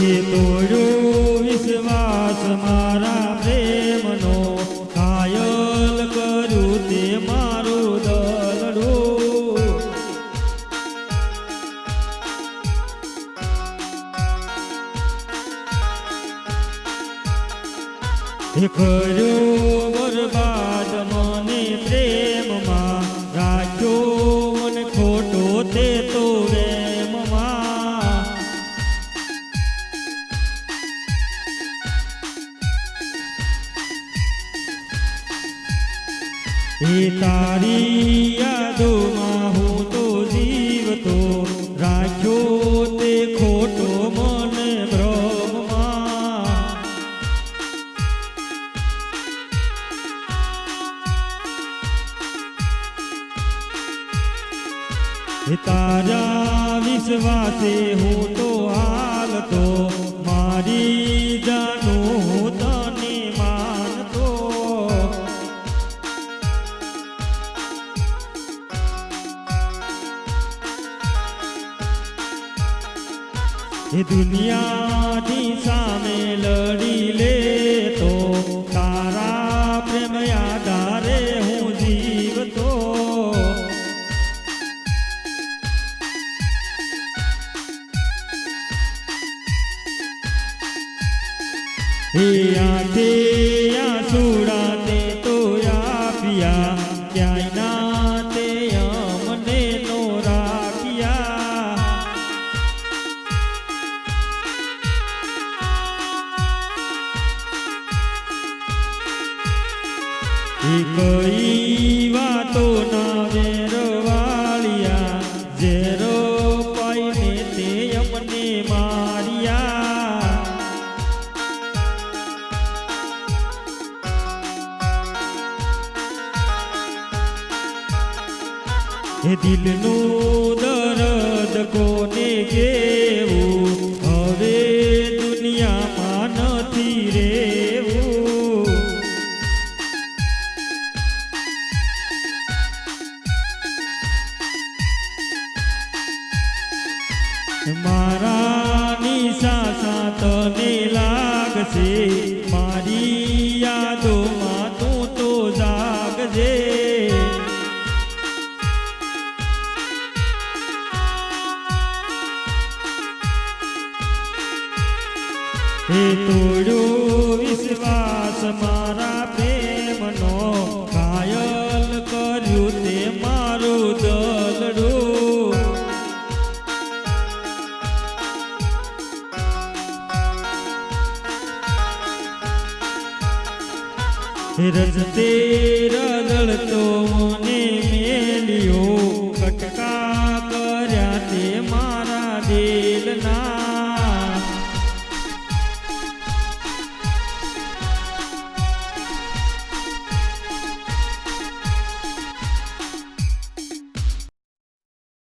આજે તોડ્યો વિશ્વાસ મારા પ્રેમનો. કાયલ કરું તે મારું દલડું કર્યો બરબાદ મને પ્રેમ એ તારી યાદોમાં હું તો જીવતો રાખ્યો તે ખોટો મને ભ્રમમાં એ તારા વિશ્વાસે હું તો હાલતો, મારી એ દુનિયાની સામે લડી લેતો તારા પ્રેમ આધારે હું જીવતો. એ આંખે આંસુડા તે તો આપ્યા ક્યાંય ના કઈ વાતો ના વેરવાળિયા. ઝેરો પાઈને તે અમને માર્યા. એ દિલનું દર્દ કોને કેવું? મારા નિશા તને લાગશે. મારી યાદોમાં તું તો જાગજે. તોડ્યો વિશ્વાસ મારા પ્રેમનો રજતે રદળતો મને મેલ્યો કટકા કર્યા તે મારા દિલના